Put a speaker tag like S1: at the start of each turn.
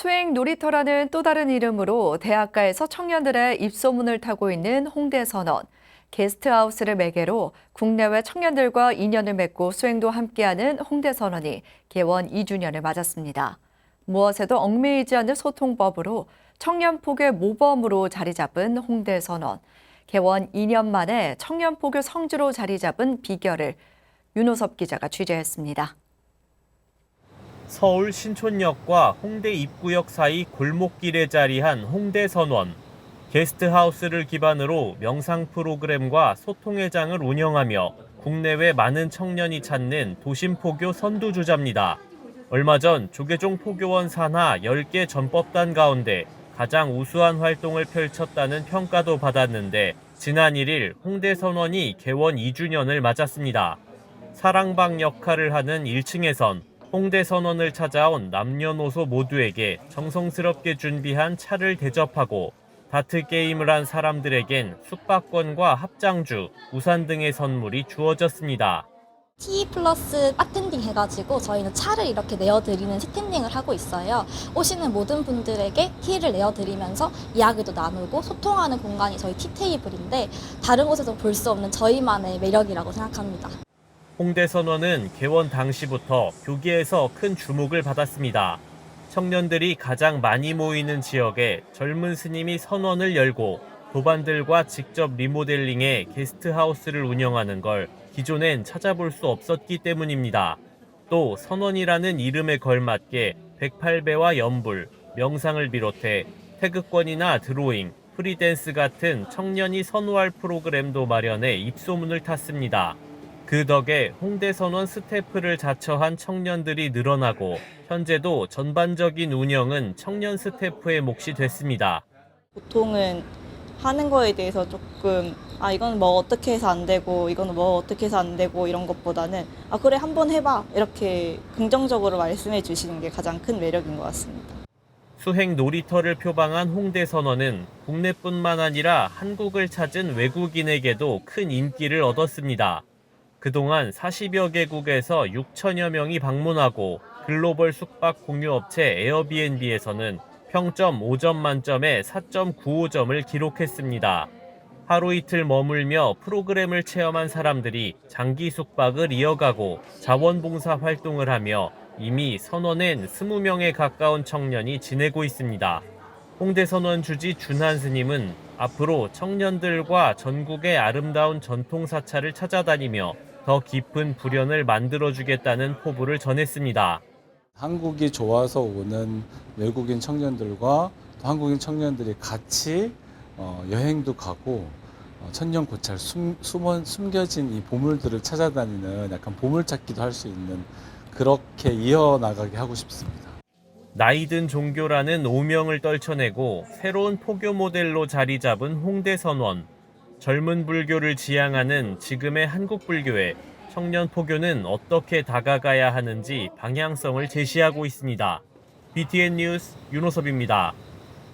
S1: 수행 놀이터라는 또 다른 이름으로 대학가에서 청년들의 입소문을 타고 있는 홍대 선원. 게스트하우스를 매개로 국내외 청년들과 인연을 맺고 수행도 함께하는 홍대 선원이 개원 2주년을 맞았습니다. 무엇에도 얽매이지 않는 소통법으로 청년 포교 모범으로 자리 잡은 홍대 선원. 개원 2년 만에 청년 포교 성지로 자리 잡은 비결을 윤호섭 기자가 취재했습니다.
S2: 서울 신촌역과 홍대 입구역 사이 골목길에 자리한 홍대 선원. 게스트하우스를 기반으로 명상 프로그램과 소통회장을 운영하며 국내외 많은 청년이 찾는 도심 포교 선두주자입니다. 얼마 전 조계종 포교원 산하 10개 전법단 가운데 가장 우수한 활동을 펼쳤다는 평가도 받았는데 지난 1일 홍대 선원이 개원 2주년을 맞았습니다. 사랑방 역할을 하는 1층에선 홍대 선원을 찾아온 남녀노소 모두에게 정성스럽게 준비한 차를 대접하고 다트 게임을 한 사람들에겐 숙박권과 합장주, 우산 등의 선물이 주어졌습니다.
S3: T 플러스 바텐딩 해가지고 저희는 차를 이렇게 내어드리는 시텐딩을 하고 있어요. 오시는 모든 분들에게 티를 내어드리면서 이야기도 나누고 소통하는 공간이 저희 티 테이블인데 다른 곳에서 볼 수 없는 저희만의 매력이라고 생각합니다.
S2: 홍대 선원은 개원 당시부터 교계에서 큰 주목을 받았습니다. 청년들이 가장 많이 모이는 지역에 젊은 스님이 선원을 열고 도반들과 직접 리모델링해 게스트하우스를 운영하는 걸 기존엔 찾아볼 수 없었기 때문입니다. 또 선원이라는 이름에 걸맞게 108배와 연불, 명상을 비롯해 태극권이나 드로잉, 프리댄스 같은 청년이 선호할 프로그램도 마련해 입소문을 탔습니다. 그 덕에 홍대 선원 스태프를 자처한 청년들이 늘어나고 현재도 전반적인 운영은 청년 스태프의 몫이 됐습니다.
S4: 보통은 하는 거에 대해서 조금 아 이건 뭐 어떻게 해서 안 되고 이거는 뭐 어떻게 해서 안 되고 이런 것보다는 아 그래 한번 해봐 이렇게 긍정적으로 말씀해 주시는 게 가장 큰 매력인 것 같습니다.
S2: 수행 놀이터를 표방한 홍대 선원은 국내뿐만 아니라 한국을 찾은 외국인에게도 큰 인기를 얻었습니다. 그동안 40여 개국에서 6천여 명이 방문하고 글로벌 숙박 공유업체 에어비앤비에서는 평점 5점 만점에 4.95점을 기록했습니다. 하루 이틀 머물며 프로그램을 체험한 사람들이 장기 숙박을 이어가고 자원봉사 활동을 하며 이미 선원엔 20명에 가까운 청년이 지내고 있습니다. 홍대 선원 주지 준한 스님은 앞으로 청년들과 전국의 아름다운 전통 사찰을 찾아다니며 더 깊은 불연을 만들어주겠다는 포부를 전했습니다.
S5: 한국이 좋아서 오는 외국인 청년들과 또 한국인 청년들이 같이 어, 여행도 가고 어, 천년 고찰 숨, 숨어, 숨겨진 이 보물들을 찾아다니는 약간 보물찾기도 할 수 있는 그렇게 이어나가게 하고 싶습니다.
S2: 나이든 종교라는 오명을 떨쳐내고 새로운 포교 모델로 자리 잡은 홍대 선원. 젊은 불교를 지향하는 지금의 한국 불교에 청년 포교는 어떻게 다가가야 하는지 방향성을 제시하고 있습니다. BTN 뉴스 윤호섭입니다.